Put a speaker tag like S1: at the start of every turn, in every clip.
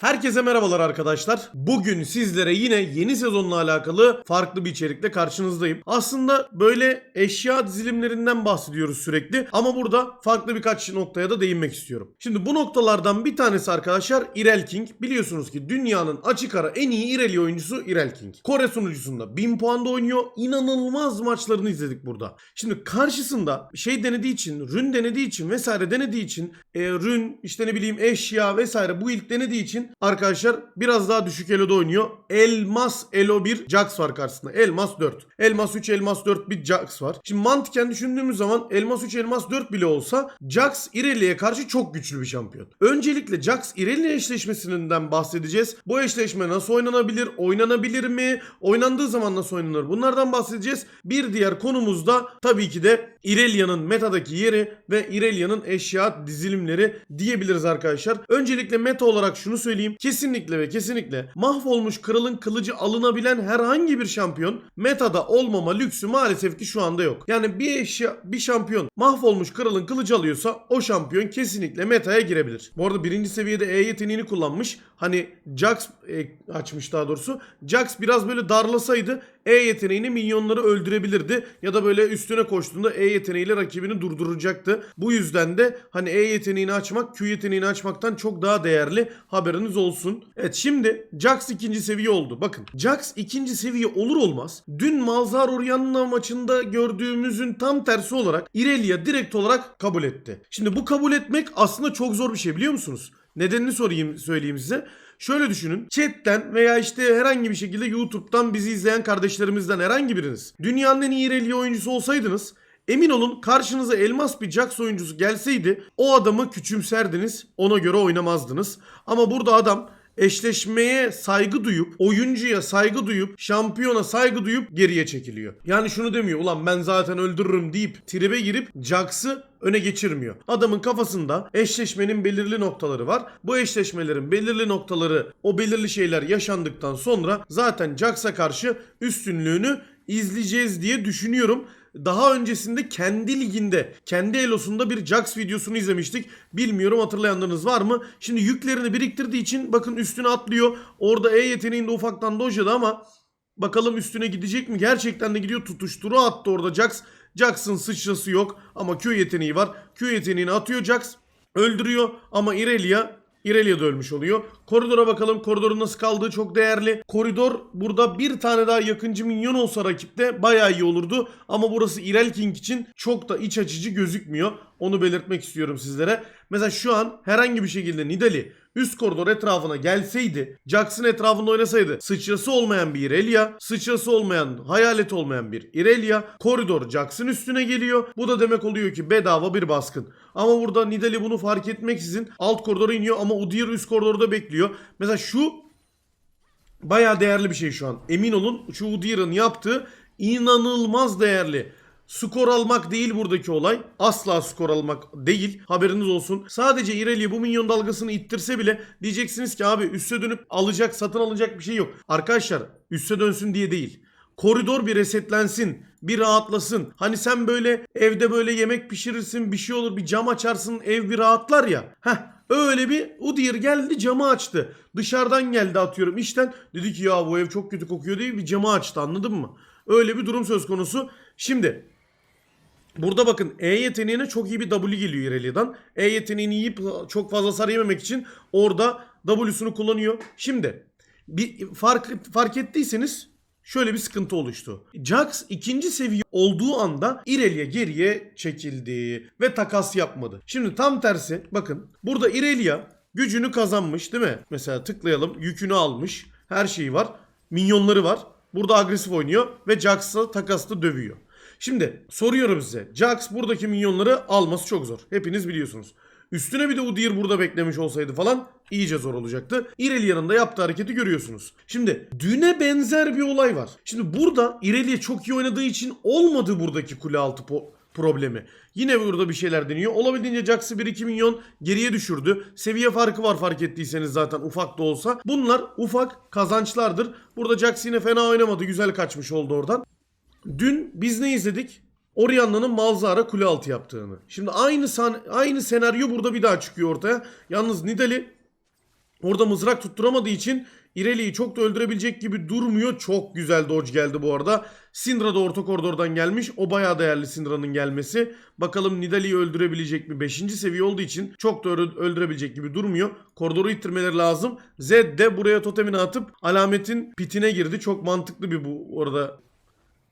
S1: Herkese merhabalar arkadaşlar. Bugün sizlere yine yeni sezonla alakalı farklı bir içerikle karşınızdayım. Aslında böyle eşya dizilimlerinden bahsediyoruz sürekli ama burada farklı birkaç noktaya da değinmek istiyorum. Şimdi bu noktalardan bir tanesi arkadaşlar Irel King. Biliyorsunuz ki dünyanın açık ara en iyi İreli oyuncusu Irel King. Kore sunucusunda 1000 puanda oynuyor. İnanılmaz maçlarını izledik burada. Şimdi karşısında şey denediği için, rün denediği için vesaire denediği için e, rün işte ne bileyim eşya vesaire bu ilk denediği için arkadaşlar biraz daha düşük elo'da oynuyor. Elmas elo 1 Jax var karşısında. Elmas 4. Elmas 3 elmas 4 bir Jax var. Şimdi mantıken düşündüğümüz zaman elmas 3 elmas 4 bile olsa Jax Irelia'ya karşı çok güçlü bir şampiyon. Öncelikle Jax Irelia eşleşmesinden bahsedeceğiz. Bu eşleşme nasıl oynanabilir? Oynanabilir mi? Oynandığı zaman nasıl oynanır? Bunlardan bahsedeceğiz. Bir diğer konumuz da tabii ki de Irelia'nın metadaki yeri ve Irelia'nın eşya dizilimleri diyebiliriz arkadaşlar. Öncelikle meta olarak şunu söyleyeyim. Kesinlikle ve kesinlikle mahvolmuş kralın kılıcı alınabilen herhangi bir şampiyon metada olmama lüksü maalesef ki şu anda yok. Yani bir eşya bir şampiyon mahvolmuş kralın kılıcı alıyorsa o şampiyon kesinlikle metaya girebilir. Bu arada birinci seviyede E yeteneğini kullanmış. Hani Jax e, açmış daha doğrusu. Jax biraz böyle darlasaydı E yeteneğini minyonları öldürebilirdi. Ya da böyle üstüne koştuğunda E yeteneğiyle rakibini durduracaktı. Bu yüzden de hani E yeteneğini açmak Q yeteneğini açmaktan çok daha değerli haberiniz olsun. Evet şimdi Jax ikinci seviye oldu. Bakın Jax ikinci seviye olur olmaz. Dün Malzar Orianna maçında gördüğümüzün tam tersi olarak Irelia direkt olarak kabul etti. Şimdi bu kabul etmek aslında çok zor bir şey biliyor musunuz? Nedenini sorayım söyleyeyim size. Şöyle düşünün. Chatten veya işte herhangi bir şekilde YouTube'dan bizi izleyen kardeşlerimizden herhangi biriniz dünyanın en iyi Irelia oyuncusu olsaydınız Emin olun karşınıza elmas bir Jax oyuncusu gelseydi o adamı küçümserdiniz ona göre oynamazdınız. Ama burada adam eşleşmeye saygı duyup, oyuncuya saygı duyup, şampiyona saygı duyup geriye çekiliyor. Yani şunu demiyor ulan ben zaten öldürürüm deyip tribe girip Jax'ı öne geçirmiyor. Adamın kafasında eşleşmenin belirli noktaları var. Bu eşleşmelerin belirli noktaları, o belirli şeyler yaşandıktan sonra zaten Jax'a karşı üstünlüğünü izleyeceğiz diye düşünüyorum. Daha öncesinde kendi liginde, kendi elosunda bir Jax videosunu izlemiştik. Bilmiyorum hatırlayanlarınız var mı? Şimdi yüklerini biriktirdiği için bakın üstüne atlıyor. Orada E yeteneğinde ufaktan dojladı ama bakalım üstüne gidecek mi? Gerçekten de gidiyor tutuşturu attı orada Jax. Jax'ın sıçrası yok ama Q yeteneği var. Q yeteneğini atıyor Jax. Öldürüyor ama Irelia Irelia da ölmüş oluyor. Koridora bakalım. Koridorun nasıl kaldığı çok değerli. Koridor burada bir tane daha yakıncı minyon olsa rakipte bayağı iyi olurdu. Ama burası Irel King için çok da iç açıcı gözükmüyor. Onu belirtmek istiyorum sizlere. Mesela şu an herhangi bir şekilde Nidali üst koridor etrafına gelseydi, Jax'ın etrafında oynasaydı sıçrası olmayan bir Irelia, sıçrası olmayan, hayalet olmayan bir Irelia, koridor Jax'ın üstüne geliyor. Bu da demek oluyor ki bedava bir baskın. Ama burada Nidali bunu fark etmeksizin alt koridora iniyor ama Udyr üst koridorda bekliyor. Mesela şu bayağı değerli bir şey şu an. Emin olun şu Udyr'ın yaptığı inanılmaz değerli. Skor almak değil buradaki olay. Asla skor almak değil. Haberiniz olsun. Sadece Irelia bu minyon dalgasını ittirse bile diyeceksiniz ki abi üste dönüp alacak, satın alacak bir şey yok. Arkadaşlar üste dönsün diye değil. Koridor bir resetlensin, bir rahatlasın. Hani sen böyle evde böyle yemek pişirirsin, bir şey olur, bir cam açarsın, ev bir rahatlar ya. Heh, öyle bir Udyr geldi camı açtı. Dışarıdan geldi atıyorum işten. Dedi ki ya bu ev çok kötü kokuyor diye bir camı açtı anladın mı? Öyle bir durum söz konusu. Şimdi Burada bakın E yeteneğine çok iyi bir W geliyor Irelia'dan. E yeteneğini yiyip çok fazla hasar yememek için orada W'sunu kullanıyor. Şimdi bir fark fark ettiyseniz şöyle bir sıkıntı oluştu. Jax ikinci seviye olduğu anda Irelia geriye çekildi ve takas yapmadı. Şimdi tam tersi bakın burada Irelia gücünü kazanmış değil mi? Mesela tıklayalım yükünü almış her şeyi var minyonları var. Burada agresif oynuyor ve Jax'la takasla dövüyor. Şimdi soruyorum size. Jax buradaki minyonları alması çok zor. Hepiniz biliyorsunuz. Üstüne bir de Udyr burada beklemiş olsaydı falan iyice zor olacaktı. Irelia'nın da yaptığı hareketi görüyorsunuz. Şimdi düne benzer bir olay var. Şimdi burada Irelia çok iyi oynadığı için olmadı buradaki kule altı po- problemi. Yine burada bir şeyler deniyor. Olabildiğince Jax'ı 1-2 milyon geriye düşürdü. Seviye farkı var fark ettiyseniz zaten ufak da olsa. Bunlar ufak kazançlardır. Burada Jax yine fena oynamadı. Güzel kaçmış oldu oradan. Dün biz ne izledik? Orianna'nın Malzara kule altı yaptığını. Şimdi aynı san aynı senaryo burada bir daha çıkıyor ortaya. Yalnız Nidali Orada mızrak tutturamadığı için İrelia'yı çok da öldürebilecek gibi durmuyor. Çok güzel dodge geldi bu arada. Syndra da orta koridordan gelmiş. O bayağı değerli Syndra'nın gelmesi. Bakalım Nidalee'yi öldürebilecek mi? 5. seviye olduğu için çok da öldü- öldürebilecek gibi durmuyor. Koridoru ittirmeleri lazım. Zed de buraya totemini atıp alametin pitine girdi. Çok mantıklı bir bu orada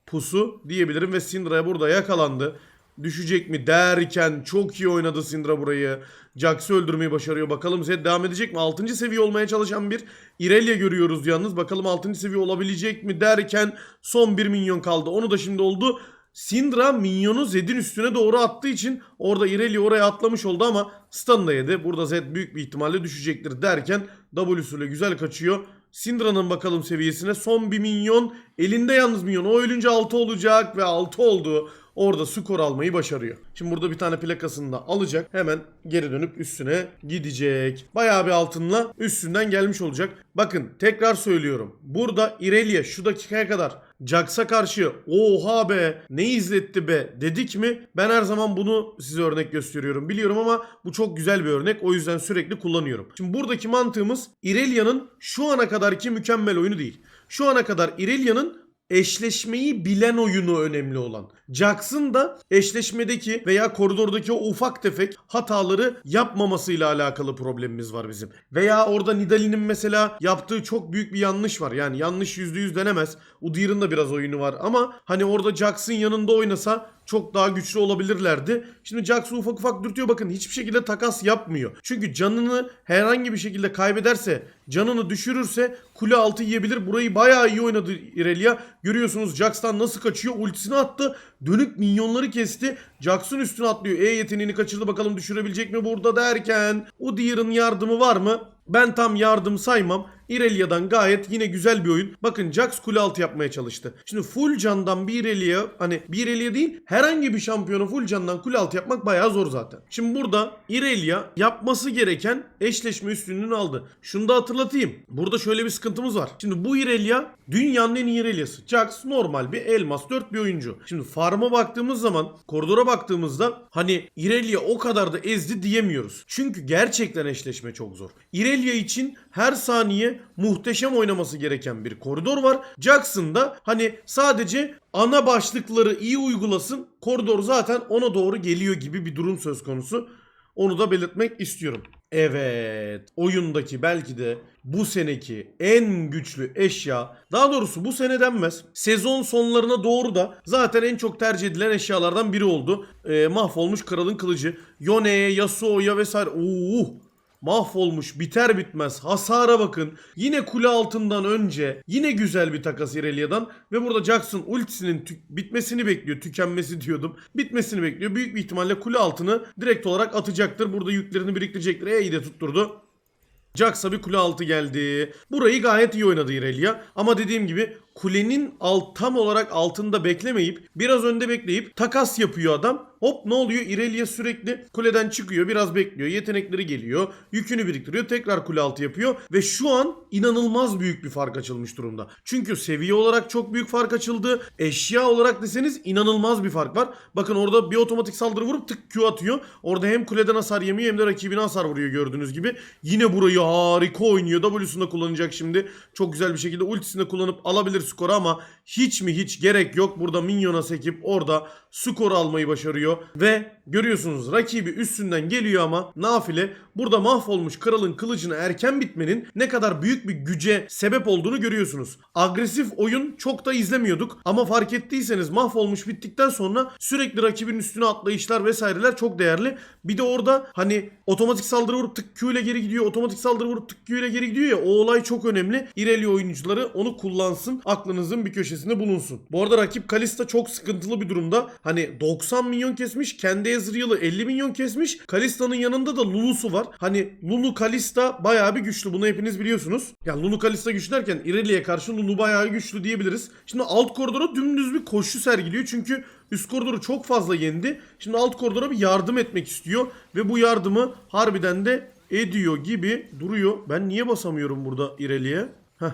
S1: pusu diyebilirim ve Syndra'ya burada yakalandı. Düşecek mi derken çok iyi oynadı Syndra burayı. Jax'ı öldürmeyi başarıyor. Bakalım Zed devam edecek mi? 6. seviye olmaya çalışan bir Irelia görüyoruz yalnız. Bakalım 6. seviye olabilecek mi derken son bir minyon kaldı. Onu da şimdi oldu. Syndra minyonu Zed'in üstüne doğru attığı için orada Irelia oraya atlamış oldu ama stun da yedi. Burada Zed büyük bir ihtimalle düşecektir derken W'suyla güzel kaçıyor. Syndra'nın bakalım seviyesine son bir minyon. Elinde yalnız minyon. O ölünce 6 olacak ve 6 oldu. Orada skor almayı başarıyor. Şimdi burada bir tane plakasını da alacak. Hemen geri dönüp üstüne gidecek. Bayağı bir altınla üstünden gelmiş olacak. Bakın tekrar söylüyorum. Burada Irelia şu dakikaya kadar Jax'a karşı oha be ne izletti be dedik mi? Ben her zaman bunu size örnek gösteriyorum. Biliyorum ama bu çok güzel bir örnek. O yüzden sürekli kullanıyorum. Şimdi buradaki mantığımız Irelia'nın şu ana kadarki mükemmel oyunu değil. Şu ana kadar Irelia'nın eşleşmeyi bilen oyunu önemli olan. Jax'ın da eşleşmedeki veya koridordaki o ufak tefek hataları yapmamasıyla alakalı problemimiz var bizim. Veya orada Nidalee'nin mesela yaptığı çok büyük bir yanlış var. Yani yanlış %100 denemez. Udyr'ın da biraz oyunu var ama hani orada Jax'ın yanında oynasa çok daha güçlü olabilirlerdi. Şimdi Jax'ı ufak ufak dürtüyor bakın hiçbir şekilde takas yapmıyor. Çünkü canını herhangi bir şekilde kaybederse, canını düşürürse kule altı yiyebilir. Burayı bayağı iyi oynadı Irelia. Görüyorsunuz Jax'tan nasıl kaçıyor. Ultisini attı. Dönüp minyonları kesti. Jax'ın üstüne atlıyor. E yeteneğini kaçırdı bakalım düşürebilecek mi burada derken. Udyr'ın yardımı var mı? Ben tam yardım saymam. Irelia'dan gayet yine güzel bir oyun. Bakın Jax kule altı yapmaya çalıştı. Şimdi full candan bir Irelia hani bir Irelia değil herhangi bir şampiyonu full candan kule altı yapmak bayağı zor zaten. Şimdi burada Irelia yapması gereken eşleşme üstünlüğünü aldı. Şunu da hatırlatayım. Burada şöyle bir sıkıntımız var. Şimdi bu Irelia dünyanın en iyi Irelia'sı. Jax normal bir elmas 4 bir oyuncu. Şimdi farm'a baktığımız zaman koridora baktığımızda hani Irelia o kadar da ezdi diyemiyoruz. Çünkü gerçekten eşleşme çok zor. Irelia için her saniye muhteşem oynaması gereken bir koridor var. Jackson da hani sadece ana başlıkları iyi uygulasın. Koridor zaten ona doğru geliyor gibi bir durum söz konusu. Onu da belirtmek istiyorum. Evet, oyundaki belki de bu seneki en güçlü eşya, daha doğrusu bu sene denmez. Sezon sonlarına doğru da zaten en çok tercih edilen eşyalardan biri oldu. Ee, mahvolmuş kralın kılıcı. Yone'ye, Yasuo'ya vesaire. Oo, Mahvolmuş biter bitmez hasara bakın. Yine kule altından önce yine güzel bir takas Irelia'dan ve burada Jackson ultisinin bitmesini bekliyor. Tükenmesi diyordum. Bitmesini bekliyor. Büyük bir ihtimalle kule altını direkt olarak atacaktır. Burada yüklerini biriktirecektir. E iyi de tutturdu. Jax'a bir kule altı geldi. Burayı gayet iyi oynadı Irelia. Ama dediğim gibi kulenin alt, tam olarak altında beklemeyip biraz önde bekleyip takas yapıyor adam. Hop ne oluyor? Irelia sürekli kuleden çıkıyor. Biraz bekliyor. Yetenekleri geliyor. Yükünü biriktiriyor. Tekrar kule altı yapıyor. Ve şu an inanılmaz büyük bir fark açılmış durumda. Çünkü seviye olarak çok büyük fark açıldı. Eşya olarak deseniz inanılmaz bir fark var. Bakın orada bir otomatik saldırı vurup tık Q atıyor. Orada hem kuleden hasar yemiyor hem de rakibine hasar vuruyor gördüğünüz gibi. Yine burayı harika oynuyor. W'sunu da kullanacak şimdi. Çok güzel bir şekilde ultisini kullanıp alabilir skoru ama hiç mi hiç gerek yok. Burada minyona sekip orada skor almayı başarıyor. Ve görüyorsunuz rakibi üstünden geliyor ama nafile burada mahvolmuş kralın kılıcını erken bitmenin ne kadar büyük bir güce sebep olduğunu görüyorsunuz. Agresif oyun çok da izlemiyorduk ama fark ettiyseniz mahvolmuş bittikten sonra sürekli rakibin üstüne atlayışlar vesaireler çok değerli. Bir de orada hani otomatik saldırı vurup tık Q ile geri gidiyor. Otomatik saldırı vurup tık Q ile geri gidiyor ya o olay çok önemli. İreli oyuncuları onu kullansın. Aklınızın bir köşesinde bulunsun. Bu arada rakip Kalista çok sıkıntılı bir durumda. Hani 90 milyon kesmiş. Kendi Ezreal'ı 50 milyon kesmiş. Kalista'nın yanında da Lulu'su var. Hani Lulu Kalista bayağı bir güçlü. Bunu hepiniz biliyorsunuz. Yani Lulu Kalista güçlü derken Irelia'ya karşı Lulu bayağı güçlü diyebiliriz. Şimdi alt koridora dümdüz bir koşu sergiliyor. Çünkü üst koridoru çok fazla yendi. Şimdi alt koridora bir yardım etmek istiyor. Ve bu yardımı harbiden de ediyor gibi duruyor. Ben niye basamıyorum burada Irelia'ya? Heh.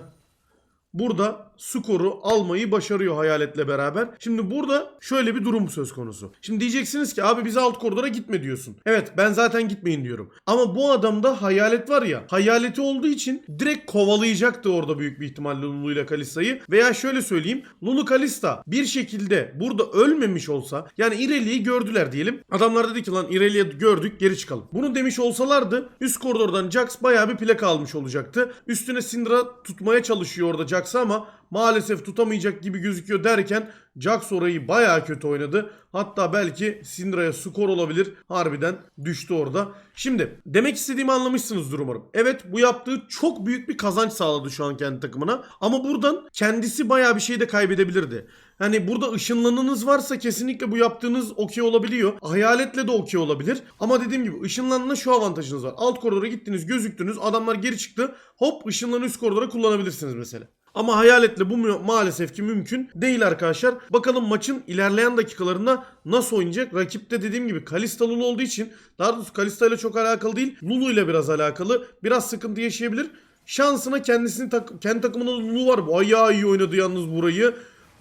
S1: burada skoru almayı başarıyor Hayalet'le beraber. Şimdi burada şöyle bir durum söz konusu. Şimdi diyeceksiniz ki abi bize alt koridora gitme diyorsun. Evet ben zaten gitmeyin diyorum. Ama bu adamda Hayalet var ya. Hayaleti olduğu için direkt kovalayacaktı orada büyük bir ihtimalle Lulu ile Kalista'yı. Veya şöyle söyleyeyim. Lulu Kalista bir şekilde burada ölmemiş olsa yani İrelia'yı gördüler diyelim. Adamlar dedi ki lan İrelia gördük geri çıkalım. Bunu demiş olsalardı üst koridordan Jax bayağı bir plaka almış olacaktı. Üstüne Syndra tutmaya çalışıyor orada Jax'ı ama maalesef tutamayacak gibi gözüküyor derken Jax orayı bayağı kötü oynadı. Hatta belki Syndra'ya skor olabilir. Harbiden düştü orada. Şimdi demek istediğimi anlamışsınızdır umarım. Evet bu yaptığı çok büyük bir kazanç sağladı şu an kendi takımına. Ama buradan kendisi bayağı bir şey de kaybedebilirdi. Hani burada ışınlanınız varsa kesinlikle bu yaptığınız okey olabiliyor. Hayaletle de okey olabilir. Ama dediğim gibi ışınlanına şu avantajınız var. Alt koridora gittiniz gözüktünüz adamlar geri çıktı. Hop ışınlanı üst koridora kullanabilirsiniz mesela. Ama hayaletle bu maalesef ki mümkün değil arkadaşlar. Bakalım maçın ilerleyen dakikalarında nasıl oynayacak? Rakipte dediğim gibi Kalista Lulu olduğu için daha doğrusu Kalista ile çok alakalı değil. Lulu ile biraz alakalı. Biraz sıkıntı yaşayabilir. Şansına kendisini tak kendi takımında Lulu var. Bayağı iyi oynadı yalnız burayı.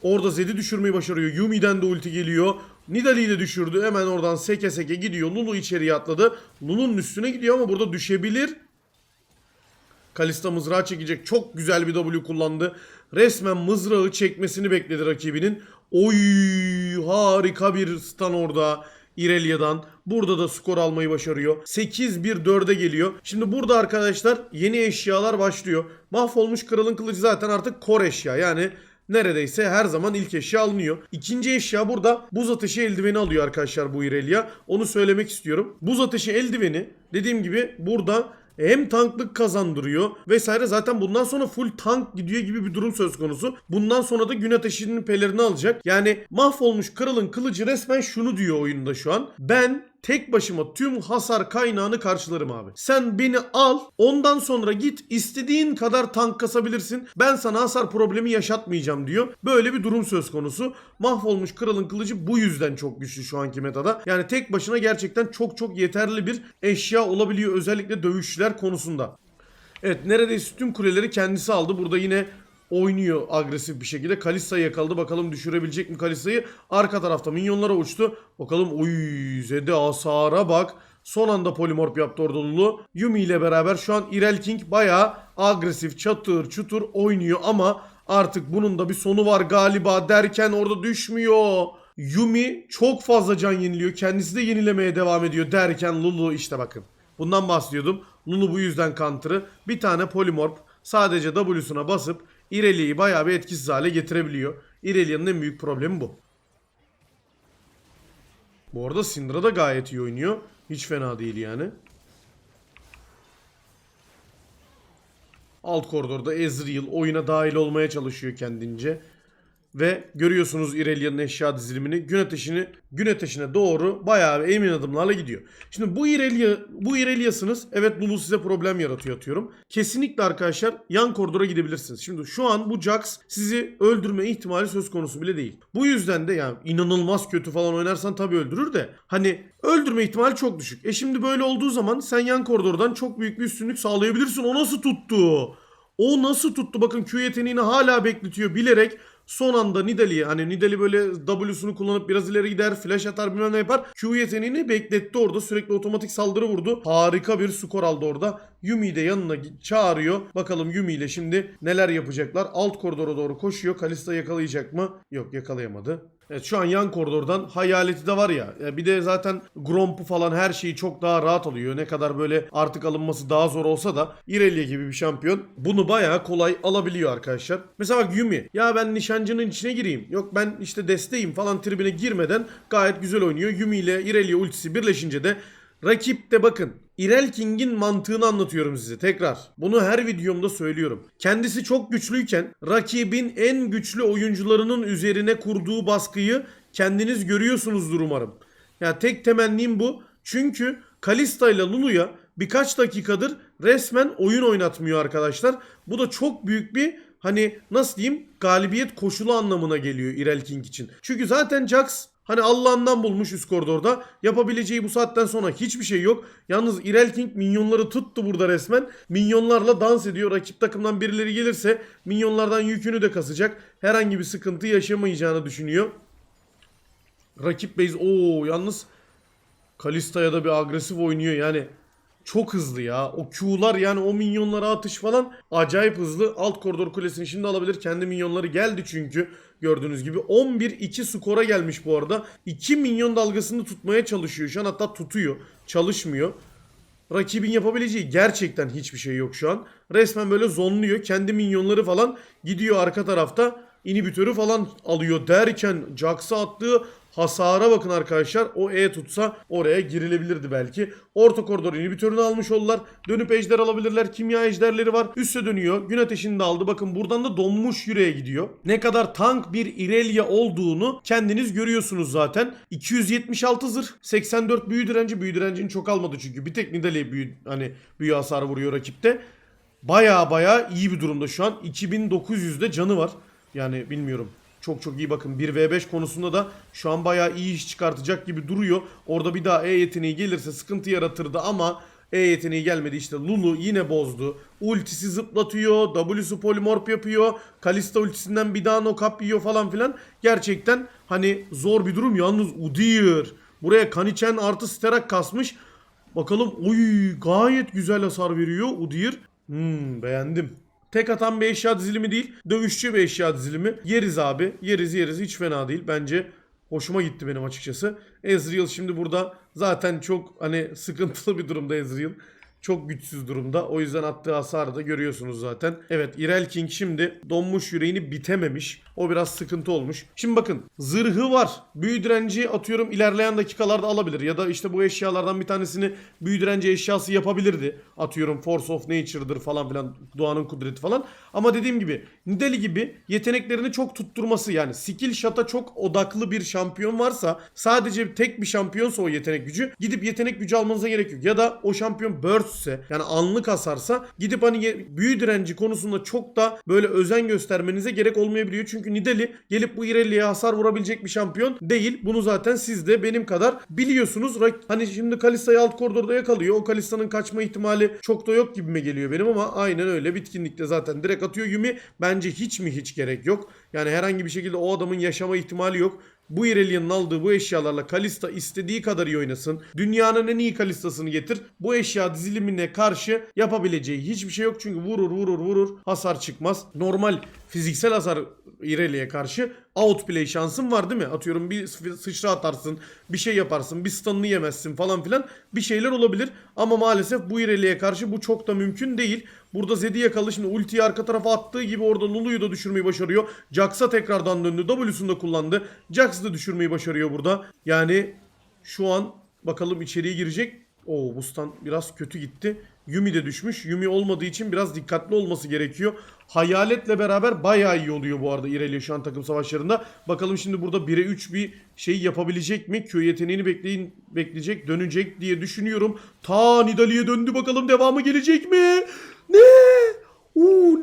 S1: Orada Zed'i düşürmeyi başarıyor. Yumi'den de ulti geliyor. Nidalee'yi de düşürdü. Hemen oradan seke seke gidiyor. Lulu içeriye atladı. Lulu'nun üstüne gidiyor ama burada düşebilir. Kalista mızrağı çekecek. Çok güzel bir W kullandı. Resmen mızrağı çekmesini bekledi rakibinin. Oy harika bir stun orada. İrelia'dan. Burada da skor almayı başarıyor. 8-1-4'e geliyor. Şimdi burada arkadaşlar yeni eşyalar başlıyor. Mahvolmuş kralın kılıcı zaten artık kor eşya. Yani neredeyse her zaman ilk eşya alınıyor. İkinci eşya burada buz ateşi eldiveni alıyor arkadaşlar bu Irelia. Onu söylemek istiyorum. Buz ateşi eldiveni dediğim gibi burada hem tanklık kazandırıyor vesaire. Zaten bundan sonra full tank gidiyor gibi bir durum söz konusu. Bundan sonra da gün ateşinin pelerini alacak. Yani mahvolmuş kralın kılıcı resmen şunu diyor oyunda şu an. Ben tek başıma tüm hasar kaynağını karşılarım abi. Sen beni al ondan sonra git istediğin kadar tank kasabilirsin. Ben sana hasar problemi yaşatmayacağım diyor. Böyle bir durum söz konusu. Mahvolmuş kralın kılıcı bu yüzden çok güçlü şu anki metada. Yani tek başına gerçekten çok çok yeterli bir eşya olabiliyor özellikle dövüşçüler konusunda. Evet neredeyse tüm kuleleri kendisi aldı. Burada yine oynuyor agresif bir şekilde. Kalista'yı yakaladı. Bakalım düşürebilecek mi Kalista'yı? Arka tarafta minyonlara uçtu. Bakalım oy Zed'e hasara bak. Son anda polimorp yaptı orada Lulu. Yumi ile beraber şu an Irel King bayağı agresif çatır çutur oynuyor ama artık bunun da bir sonu var galiba derken orada düşmüyor. Yumi çok fazla can yeniliyor. Kendisi de yenilemeye devam ediyor derken Lulu işte bakın. Bundan bahsediyordum. Lulu bu yüzden counter'ı. Bir tane polimorp sadece W'suna basıp Irelia'yı bayağı bir etkisiz hale getirebiliyor. Irelia'nın en büyük problemi bu. Bu arada Syndra da gayet iyi oynuyor. Hiç fena değil yani. Alt koridorda Ezreal oyuna dahil olmaya çalışıyor kendince. Ve görüyorsunuz İrelia'nın eşya dizilimini gün ateşini gün ateşine doğru bayağı bir emin adımlarla gidiyor. Şimdi bu İrelia bu İrelia'sınız. Evet Lulu size problem yaratıyor atıyorum. Kesinlikle arkadaşlar yan koridora gidebilirsiniz. Şimdi şu an bu Jax sizi öldürme ihtimali söz konusu bile değil. Bu yüzden de yani inanılmaz kötü falan oynarsan tabii öldürür de hani öldürme ihtimali çok düşük. E şimdi böyle olduğu zaman sen yan koridordan çok büyük bir üstünlük sağlayabilirsin. O nasıl tuttu? O nasıl tuttu? Bakın Q yeteneğini hala bekletiyor bilerek son anda Nidalee'ye hani Nidalee böyle W'sunu kullanıp biraz ileri gider flash atar bilmem ne yapar. Q yeteneğini bekletti orada sürekli otomatik saldırı vurdu. Harika bir skor aldı orada. Yumi'yi de yanına çağırıyor. Bakalım Yumi ile şimdi neler yapacaklar. Alt koridora doğru koşuyor. Kalista yakalayacak mı? Yok yakalayamadı. Evet şu an yan koridordan hayaleti de var ya. Bir de zaten Gromp'u falan her şeyi çok daha rahat alıyor. Ne kadar böyle artık alınması daha zor olsa da Irelia gibi bir şampiyon bunu bayağı kolay alabiliyor arkadaşlar. Mesela bak Yumi. Ya ben nişancının içine gireyim. Yok ben işte desteğim falan tribine girmeden gayet güzel oynuyor. Yumi ile Irelia ultisi birleşince de Rakip de bakın. Irel King'in mantığını anlatıyorum size tekrar. Bunu her videomda söylüyorum. Kendisi çok güçlüyken rakibin en güçlü oyuncularının üzerine kurduğu baskıyı kendiniz görüyorsunuzdur umarım. Ya tek temennim bu. Çünkü Kalista ile Lulu'ya birkaç dakikadır resmen oyun oynatmıyor arkadaşlar. Bu da çok büyük bir hani nasıl diyeyim galibiyet koşulu anlamına geliyor Irel King için. Çünkü zaten Jax Hani Allah'ından bulmuş üst koridorda. Yapabileceği bu saatten sonra hiçbir şey yok. Yalnız Irel King minyonları tuttu burada resmen. Minyonlarla dans ediyor. Rakip takımdan birileri gelirse minyonlardan yükünü de kasacak. Herhangi bir sıkıntı yaşamayacağını düşünüyor. Rakip base o yalnız Kalista'ya da bir agresif oynuyor yani. Çok hızlı ya. O Q'lar yani o minyonlara atış falan acayip hızlı. Alt koridor kulesini şimdi alabilir. Kendi minyonları geldi çünkü. Gördüğünüz gibi 11-2 skora gelmiş bu arada. 2 minyon dalgasını tutmaya çalışıyor. Şu an hatta tutuyor. Çalışmıyor. Rakibin yapabileceği gerçekten hiçbir şey yok şu an. Resmen böyle zonluyor. Kendi minyonları falan gidiyor arka tarafta. inhibitörü falan alıyor derken Jax'a attığı hasara bakın arkadaşlar. O E tutsa oraya girilebilirdi belki. Orta koridor inhibitörünü almış oldular. Dönüp ejder alabilirler. Kimya ejderleri var. Üste dönüyor. Gün ateşini de aldı. Bakın buradan da donmuş yüreğe gidiyor. Ne kadar tank bir Irelia olduğunu kendiniz görüyorsunuz zaten. 276 zırh. 84 büyü direnci. Büyü direncini çok almadı çünkü. Bir tek Nidalee büyü, hani büyü hasarı vuruyor rakipte. Baya baya iyi bir durumda şu an. 2900'de canı var. Yani bilmiyorum. Çok çok iyi bakın. 1v5 konusunda da şu an bayağı iyi iş çıkartacak gibi duruyor. Orada bir daha E yeteneği gelirse sıkıntı yaratırdı ama E yeteneği gelmedi işte. Lulu yine bozdu. Ultisi zıplatıyor. W'su polimorp yapıyor. Kalista ultisinden bir daha knock yiyor falan filan. Gerçekten hani zor bir durum. Yalnız Udyr. Buraya Kanichen artı Sterak kasmış. Bakalım oy gayet güzel hasar veriyor Udyr. Hmm, beğendim. Tek atan bir eşya dizilimi değil. Dövüşçü bir eşya dizilimi. Yeriz abi. Yeriz yeriz. Hiç fena değil. Bence hoşuma gitti benim açıkçası. Ezreal şimdi burada zaten çok hani sıkıntılı bir durumda Ezreal. Çok güçsüz durumda. O yüzden attığı hasarı da görüyorsunuz zaten. Evet Irel King şimdi donmuş yüreğini bitememiş. O biraz sıkıntı olmuş. Şimdi bakın zırhı var. Büyü direnci atıyorum ilerleyen dakikalarda alabilir. Ya da işte bu eşyalardan bir tanesini büyü direnci eşyası yapabilirdi. Atıyorum Force of Nature'dır falan filan. Doğanın kudreti falan. Ama dediğim gibi Nidali gibi yeteneklerini çok tutturması yani skill shot'a çok odaklı bir şampiyon varsa sadece tek bir şampiyonsa o yetenek gücü gidip yetenek gücü almanıza gerek yok. Ya da o şampiyon burst'se yani anlık hasarsa gidip hani büyü direnci konusunda çok da böyle özen göstermenize gerek olmayabiliyor. Çünkü Nidali gelip bu Irelia'ya hasar vurabilecek bir şampiyon değil. Bunu zaten siz de benim kadar biliyorsunuz. Hani şimdi Kalista'yı alt koridorda yakalıyor. O Kalista'nın kaçma ihtimali çok da yok gibime geliyor benim ama aynen öyle. Bitkinlikte zaten direkt atıyor Yumi. Bence hiç mi hiç gerek yok. Yani herhangi bir şekilde o adamın yaşama ihtimali yok. Bu Irelia'nın aldığı bu eşyalarla Kalista istediği kadar iyi oynasın. Dünyanın en iyi Kalista'sını getir. Bu eşya dizilimine karşı yapabileceği hiçbir şey yok. Çünkü vurur vurur vurur hasar çıkmaz. Normal fiziksel hasar Irelia'ya karşı outplay şansın var değil mi? Atıyorum bir sı- sıçra atarsın, bir şey yaparsın, bir stun'ını yemezsin falan filan. Bir şeyler olabilir ama maalesef bu Irelia'ya karşı bu çok da mümkün değil. Burada Zed'i yakalı şimdi ultiyi arka tarafa attığı gibi orada Lulu'yu da düşürmeyi başarıyor. Jax'a tekrardan döndü. W'sunu da kullandı. Jax'ı da düşürmeyi başarıyor burada. Yani şu an bakalım içeriye girecek. Oo bu stun biraz kötü gitti. Yumi de düşmüş. Yumi olmadığı için biraz dikkatli olması gerekiyor. Hayaletle beraber bayağı iyi oluyor bu arada Irelia şu an takım savaşlarında. Bakalım şimdi burada 1'e 3 bir şey yapabilecek mi? Q yeteneğini bekleyin, bekleyecek, dönecek diye düşünüyorum. Ta Nidalee'ye döndü bakalım devamı gelecek mi? Ne? Oo,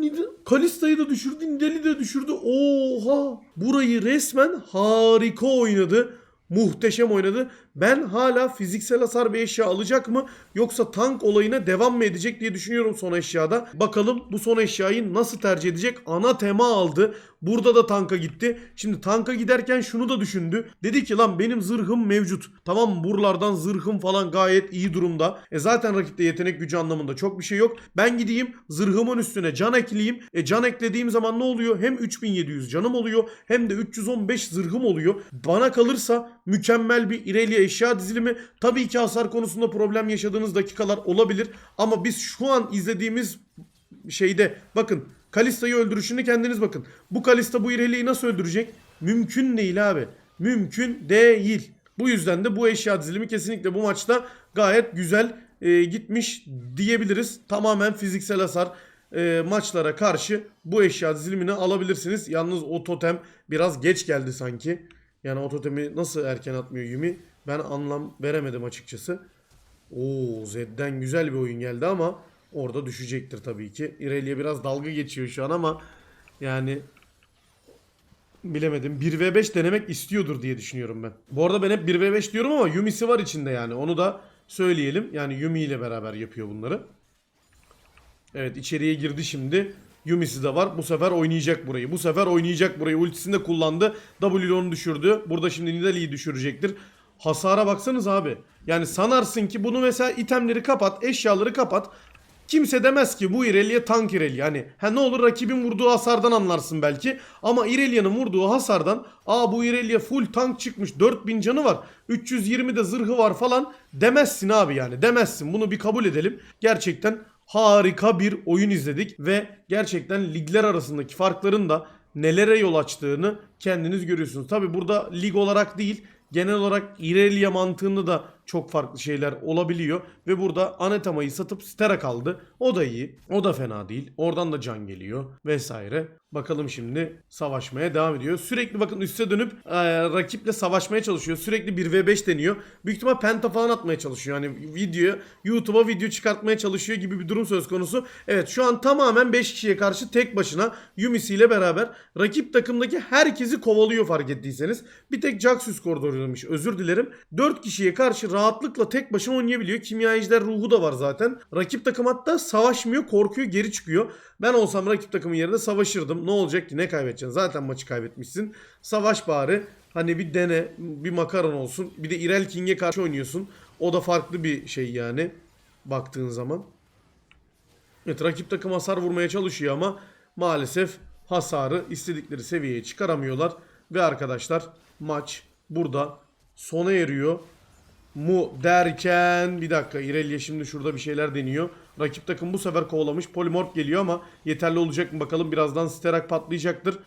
S1: Kalista'yı da düşürdü, Nidalee'yi de düşürdü. Oha! Burayı resmen harika oynadı. Muhteşem oynadı. Ben hala fiziksel hasar bir eşya alacak mı yoksa tank olayına devam mı edecek diye düşünüyorum son eşyada. Bakalım bu son eşyayı nasıl tercih edecek? Ana tema aldı. Burada da tanka gitti. Şimdi tanka giderken şunu da düşündü. Dedi ki lan benim zırhım mevcut. Tamam buralardan zırhım falan gayet iyi durumda. E zaten rakipte yetenek gücü anlamında çok bir şey yok. Ben gideyim zırhımın üstüne can ekleyeyim. E can eklediğim zaman ne oluyor? Hem 3700 canım oluyor hem de 315 zırhım oluyor. Bana kalırsa mükemmel bir Irelia eşya dizilimi. Tabii ki hasar konusunda problem yaşadığınız dakikalar olabilir. Ama biz şu an izlediğimiz şeyde bakın Kalista'yı öldürüşünü kendiniz bakın. Bu Kalista bu Irelia'yı nasıl öldürecek? Mümkün değil abi. Mümkün değil. Bu yüzden de bu eşya dizilimi kesinlikle bu maçta gayet güzel e, gitmiş diyebiliriz. Tamamen fiziksel hasar e, maçlara karşı bu eşya dizilimini alabilirsiniz. Yalnız o totem biraz geç geldi sanki. Yani o totemi nasıl erken atmıyor Yumi? Ben anlam veremedim açıkçası. Oo Zed'den güzel bir oyun geldi ama orada düşecektir tabii ki. Irelia biraz dalga geçiyor şu an ama yani bilemedim. 1v5 denemek istiyordur diye düşünüyorum ben. Bu arada ben hep 1v5 diyorum ama Yumi'si var içinde yani. Onu da söyleyelim. Yani Yumi ile beraber yapıyor bunları. Evet içeriye girdi şimdi. Yumi'si de var. Bu sefer oynayacak burayı. Bu sefer oynayacak burayı. Ultisini de kullandı. W onu düşürdü. Burada şimdi Nidalee'yi düşürecektir. Hasara baksanız abi. Yani sanarsın ki bunu mesela itemleri kapat, eşyaları kapat. Kimse demez ki bu Irelia tank Irelia. Hani ha ne olur rakibin vurduğu hasardan anlarsın belki. Ama Irelia'nın vurduğu hasardan aa bu Irelia full tank çıkmış 4000 canı var. 320 de zırhı var falan demezsin abi yani demezsin. Bunu bir kabul edelim. Gerçekten harika bir oyun izledik ve gerçekten ligler arasındaki farkların da nelere yol açtığını kendiniz görüyorsunuz. Tabi burada lig olarak değil genel olarak Irelia mantığında da çok farklı şeyler olabiliyor. Ve burada Anetama'yı satıp Stera kaldı. O da iyi. O da fena değil. Oradan da can geliyor vesaire. Bakalım şimdi savaşmaya devam ediyor. Sürekli bakın üste dönüp e, rakiple savaşmaya çalışıyor. Sürekli 1v5 deniyor. Büyük ihtimal penta falan atmaya çalışıyor. Yani video YouTube'a video çıkartmaya çalışıyor gibi bir durum söz konusu. Evet şu an tamamen 5 kişiye karşı tek başına Yumi'si ile beraber rakip takımdaki herkesi kovalıyor fark ettiyseniz. Bir tek Jaxus koridoruymuş. Özür dilerim. 4 kişiye karşı rahatlıkla tek başına oynayabiliyor. Kimya ejder ruhu da var zaten. Rakip takım hatta savaşmıyor, korkuyor, geri çıkıyor. Ben olsam rakip takımın yerinde savaşırdım. Ne olacak ki? Ne kaybedeceksin? Zaten maçı kaybetmişsin. Savaş bari. Hani bir dene, bir makaron olsun. Bir de Irel King'e karşı oynuyorsun. O da farklı bir şey yani. Baktığın zaman. Evet rakip takım hasar vurmaya çalışıyor ama maalesef hasarı istedikleri seviyeye çıkaramıyorlar. Ve arkadaşlar maç burada sona eriyor mu derken bir dakika İrelia şimdi şurada bir şeyler deniyor. Rakip takım bu sefer kovalamış. Polimorph geliyor ama yeterli olacak mı bakalım. Birazdan Sterak patlayacaktır.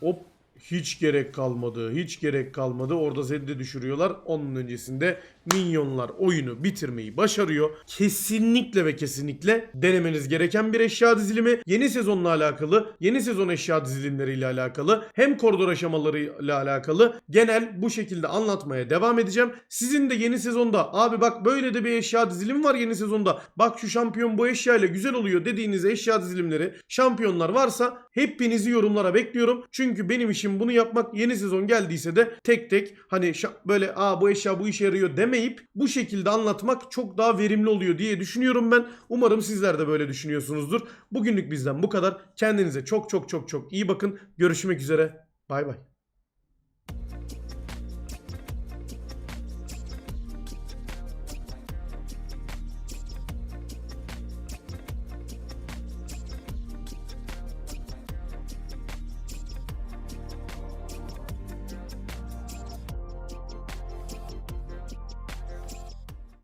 S1: Hop hiç gerek kalmadı. Hiç gerek kalmadı. Orada Zed'i düşürüyorlar. Onun öncesinde minyonlar oyunu bitirmeyi başarıyor. Kesinlikle ve kesinlikle denemeniz gereken bir eşya dizilimi. Yeni sezonla alakalı, yeni sezon eşya dizilimleriyle alakalı, hem koridor aşamalarıyla alakalı genel bu şekilde anlatmaya devam edeceğim. Sizin de yeni sezonda abi bak böyle de bir eşya dizilimi var yeni sezonda. Bak şu şampiyon bu eşya ile güzel oluyor dediğiniz eşya dizilimleri, şampiyonlar varsa hepinizi yorumlara bekliyorum. Çünkü benim işim bunu yapmak. Yeni sezon geldiyse de tek tek hani böyle aa bu eşya bu işe yarıyor demeyip bu şekilde anlatmak çok daha verimli oluyor diye düşünüyorum ben. Umarım sizler de böyle düşünüyorsunuzdur. Bugünlük bizden bu kadar. Kendinize çok çok çok çok iyi bakın. Görüşmek üzere. Bay bay.